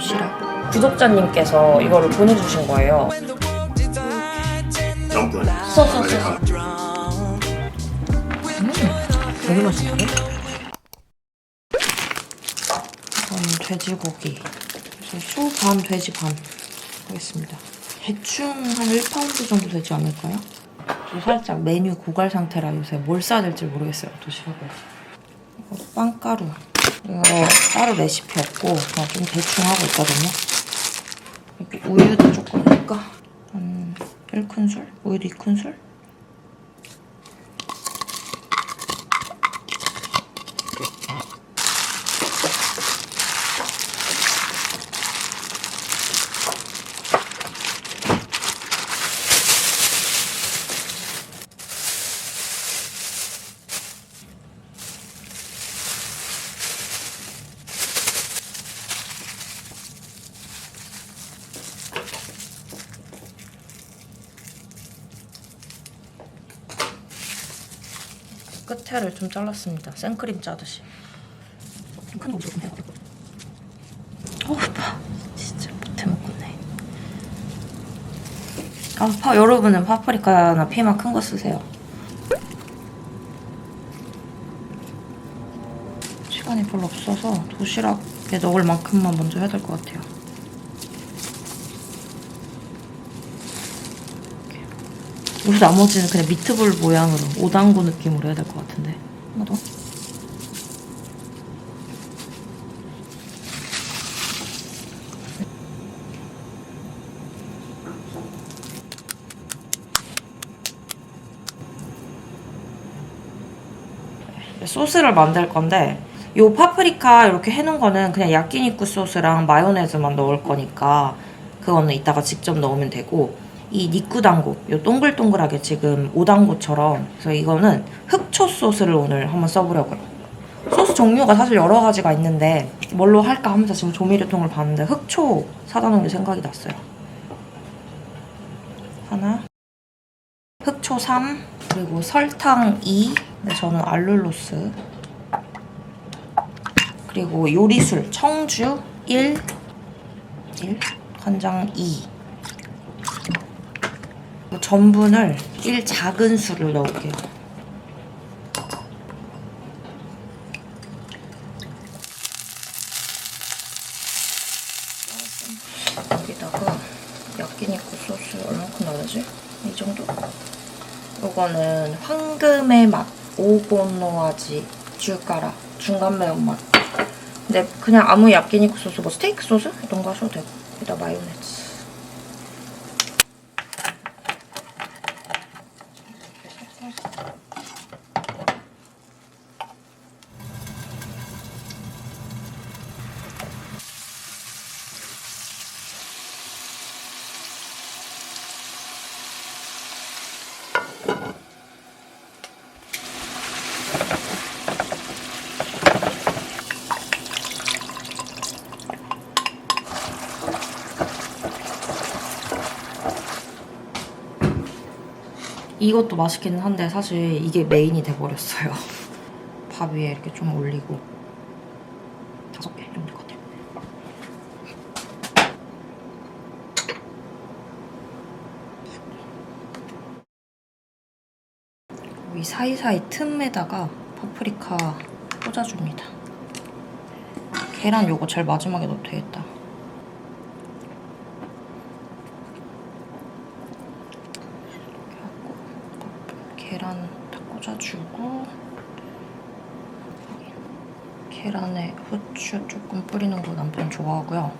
도시락. 구독자님께서 이거를 보내주신 거예요. 점프. 써서 써. 음, 되게 맛있는데? 이건 돼지고기. 소 반, 돼지 반 하겠습니다. 대충 한 1파운드 정도 되지 않을까요? 저 살짝 메뉴 고갈 상태라 요새 뭘 싸야 될지 모르겠어요, 도시락을. 이거 빵가루. 이거 따로 레시피 없고 그냥 좀 대충 하고 있거든요. 이렇게 우유도 조금 넣을까? 한 1큰술? 우유도 2큰술? 끝에를 좀 잘랐습니다. 생크림 짜듯이. 큰 거죠, 근데. 어, 파. 진짜 못해 먹겠네. 아, 파, 여러분은 파프리카나 피망 큰 거 쓰세요. 시간이 별로 없어서 도시락에 넣을 만큼만 먼저 해야 될 것 같아요. 그리고 나머지는 그냥 미트볼 모양으로 5단고 느낌으로 해야 될 것 같은데. 하나 더. 소스를 만들 건데 요 파프리카 이렇게 해놓은 거는 그냥 야끼니쿠 소스랑 마요네즈만 넣을 거니까 그거는 이따가 직접 넣으면 되고 이 니쿠단고 요 동글동글하게 지금 오단고처럼. 그래서 이거는 흑초 소스를 오늘 한번 써보려고요. 소스 종류가 사실 여러 가지가 있는데 뭘로 할까 하면서 지금 조미료통을 봤는데 흑초 사다 놓은 게 생각이 났어요. 하나. 흑초 3 그리고 설탕 2 네, 저는 알룰로스. 그리고 요리술 청주 1 1 간장 2 전분을 1 작은 술을 넣을게요. 여기다가 야끼니쿠 소스 얼마큼 넣어야지? 이 정도? 이거는 황금의 맛 오보노아지 줄까라 중간 매운맛 근데 그냥 아무 야끼니쿠 소스 뭐 스테이크 소스 이런 거 하셔도 되고 여기다 마요네즈 이것도 맛있기는 한데 사실 이게 메인이 돼버렸어요. 밥 위에 이렇게 좀 올리고 다섯 개 정도 같아요. 이 사이사이 틈에다가 파프리카 꽂아줍니다. 계란 요거 제일 마지막에 넣어도 되겠다. 하고 계란 다 꽂아주고 계란에 후추 조금 뿌리는 거 남편 좋아하고요.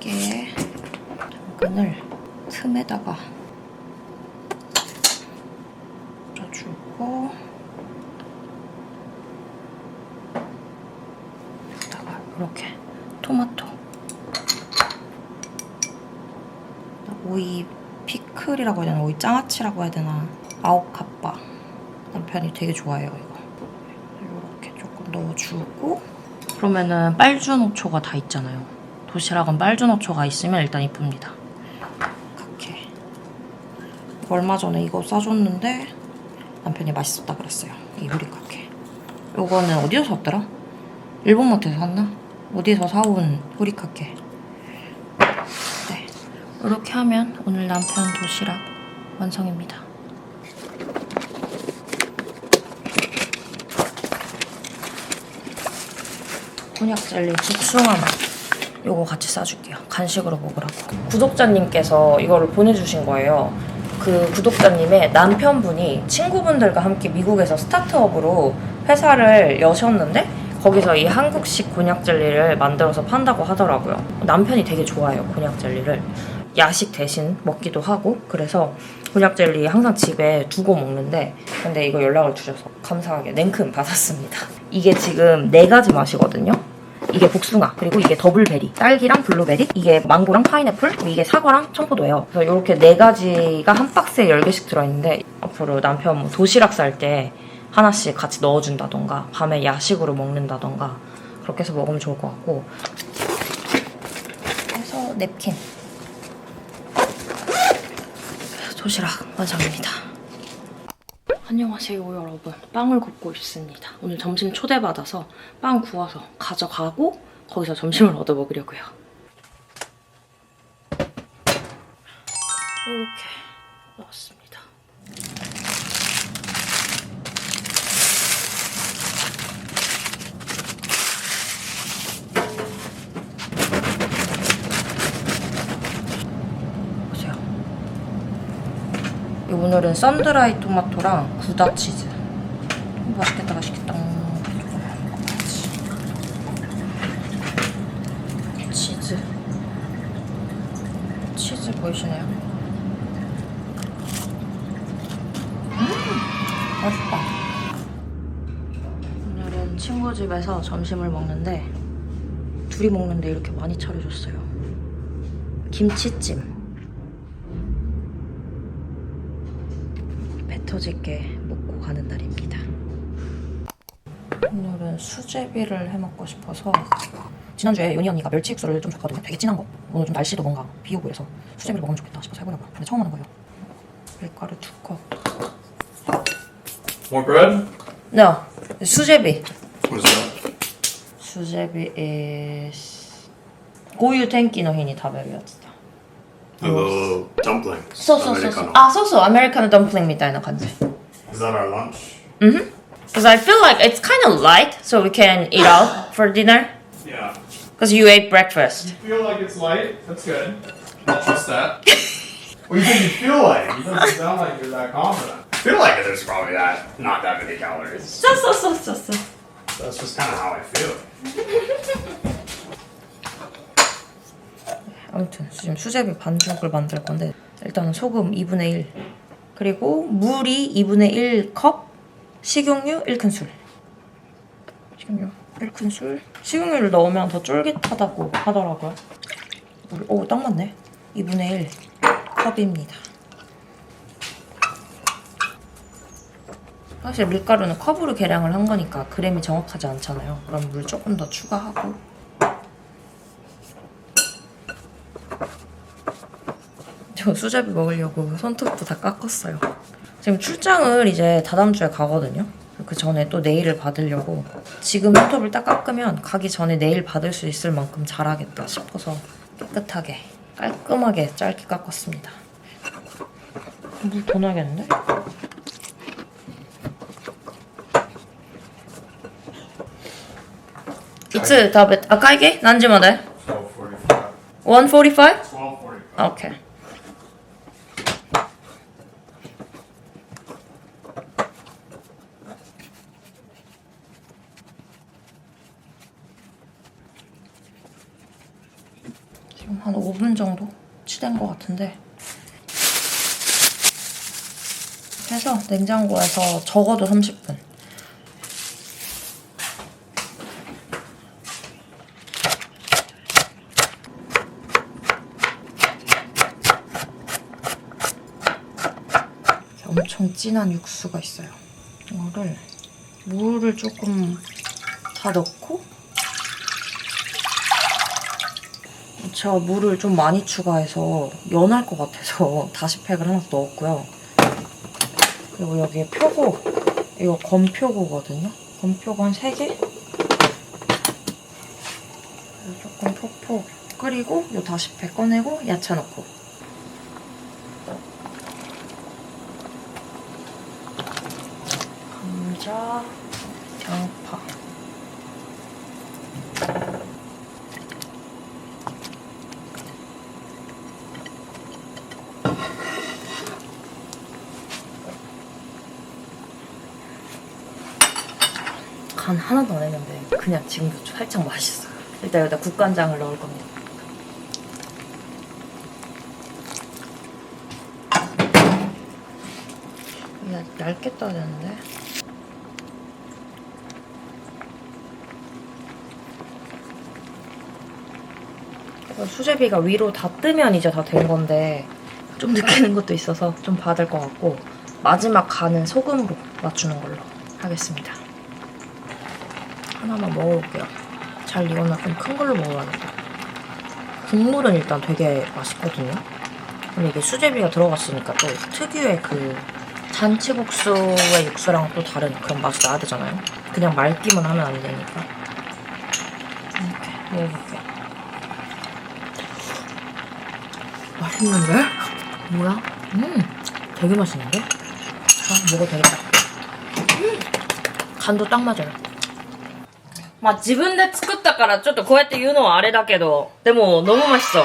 깨 당근을 틈에다가 꽂아주고 여기다가 이렇게 토마토 오이 피클이라고 해야 되나? 오이 장아찌라고 해야 되나? 아오카빠 남편이 되게 좋아해요 이거. 이렇게 조금 넣어주고. 그러면은 빨주 노초가 다 있잖아요. 도시락은 빨주 노초가 있으면 일단 이쁩니다. 이렇게 얼마 전에 이거 싸줬는데 남편이 맛있었다 그랬어요. 이 유리카케 요거는 어디서 샀더라? 일본마트에서 샀나? 어디서 사온 후리카케. 네. 이렇게 하면 오늘 남편 도시락 완성입니다. 곤약 젤리 복숭아 맛. 요거 같이 싸줄게요. 간식으로 먹으라고. 구독자님께서 이거를 보내주신 거예요. 그 구독자님의 남편분이 친구분들과 함께 미국에서 스타트업으로 회사를 여셨는데 거기서 이 한국식 곤약 젤리를 만들어서 판다고 하더라고요. 남편이 되게 좋아해요, 곤약 젤리를. 야식 대신 먹기도 하고 그래서 곤약 젤리 항상 집에 두고 먹는데 근데 이거 연락을 주셔서 감사하게 냉큼 받았습니다. 이게 지금 네 가지 맛이거든요. 이게 복숭아 그리고 이게 더블베리 딸기랑 블루베리 이게 망고랑 파인애플 이게 사과랑 청포도예요 그래서 이렇게 네 가지가 한 박스에 10개씩 들어있는데 앞으로 남편 뭐 도시락 쌀 때 하나씩 같이 넣어준다던가 밤에 야식으로 먹는다던가 그렇게 해서 먹으면 좋을 것 같고 그래서 냅킨 도시락 완성입니다. 안녕하세요 여러분. 빵을 굽고 있습니다. 오늘 점심 초대받아서 빵 구워서 가져가고 거기서 점심을 얻어 먹으려고요. 이렇게 넣었습니다 보세요 이 오늘은 썬드라이 토마토랑 구다 치즈. 음, 맛있겠다, 맛있겠다. 음, 치즈. 치즈 보이시나요? 음, 맛있다. 오늘은 친구 집에서 점심을 먹는데 둘이 먹는데 이렇게 많이 차려줬어요. 김치찜. 배 터질게 먹고 가는 날입니다. 오늘은 수제비를 해 먹고 싶어서 지난주에 윤희 언니가 멸치 육수를 좀 줬거든요. 되게 진한 거. 오늘 좀 날씨도 뭔가 비 오고 해서 수제비를 먹으면 좋겠다 싶어서 해보려고요. 근데 처음 하는 거예요. 밀가루 두 컵. More bread? No, 수제비. What is that? 수제비 is こういう天気の日に食べるやつだ。 A little dumpling. そうそうそうそう Americano.。あ、そうそう、アメリカのダンプリングみたいな感じ。 Is that our lunch? Because I feel like it's kind of light, so we can eat out for dinner. Yeah. Because you ate breakfast. You feel like it's light? That's good. I'll trust that. well, you said you feel like. It doesn't sound like you're that confident. I feel like there's probably that, not that many calories. そうそうそうそうそう。 That's just kind of how I feel. 아무튼 지금 수제비 반죽을 만들 건데 일단은 소금 2분의 1 그리고 물이 2분의 1컵 식용유 1큰술. 식용유 1큰술. 식용유를 넣으면 더 쫄깃하다고 하더라고요. 물, 오, 딱 맞네. 2분의 1 컵입니다. 사실 밀가루는 컵으로 계량을 한 거니까 그램이 정확하지 않잖아요. 그럼 물 조금 더 추가하고 저 수제비 먹으려고 손톱도 다 깎았어요. 지금 출장을 이제 다다음 주에 가거든요. 그 전에 또 네일을 받으려고 지금 손톱을 딱 깎으면 가기 전에 네일 받을 수 있을 만큼 잘하겠다 싶어서 깨끗하게 깔끔하게 짧게 깎았습니다. 물 더 나겠는데? 이츠 다베 아까이게 1245. 145? 1245. 오케이. 한 5분 정도 치댄 것 같은데 해서 냉장고에서 적어도 30분 엄청 진한 육수가 있어요. 이거를 물을 조금 다 넣고 제가 물을 좀 많이 추가해서 연할 것 같아서 다시 팩을 하나 더 넣었고요. 그리고 여기에 표고 이거 건표고거든요. 건표고 한 3개 조금 폭폭 끓이고 요 다시페 꺼내고 야채 넣고 감자, 양파 간 하나도 안 했는데 그냥 지금도 살짝 맛있어요. 일단 여기다 국간장을 넣을 겁니다. 야, 얇게 떠야 되는데. 수제비가 위로 다 뜨면 이제 다 된 건데 좀 느끼는 것도 있어서 좀 받을 것 같고 마지막 간은 소금으로 맞추는 걸로 하겠습니다. 하나만 먹어볼게요. 잘 익었나 좀 큰 걸로 먹어야겠다. 국물은 일단 되게 맛있거든요. 근데 이게 수제비가 들어갔으니까 또 특유의 그 잔치국수의 육수랑 또 다른 그런 맛이 나야 되잖아요. 그냥 맑기만 하면 안 되니까. 이렇게 먹어볼게요. 맛있는데? 뭐야? 음, 되게 맛있는데? 아, 먹어도 되겠다. 음, 간도 딱 맞아요. まあ自分で作ったからちょっとこうやって言うのはあれだけど、でも너무 맛있어.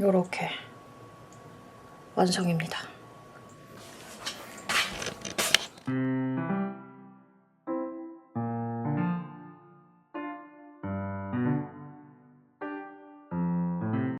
요렇게 완성입니다.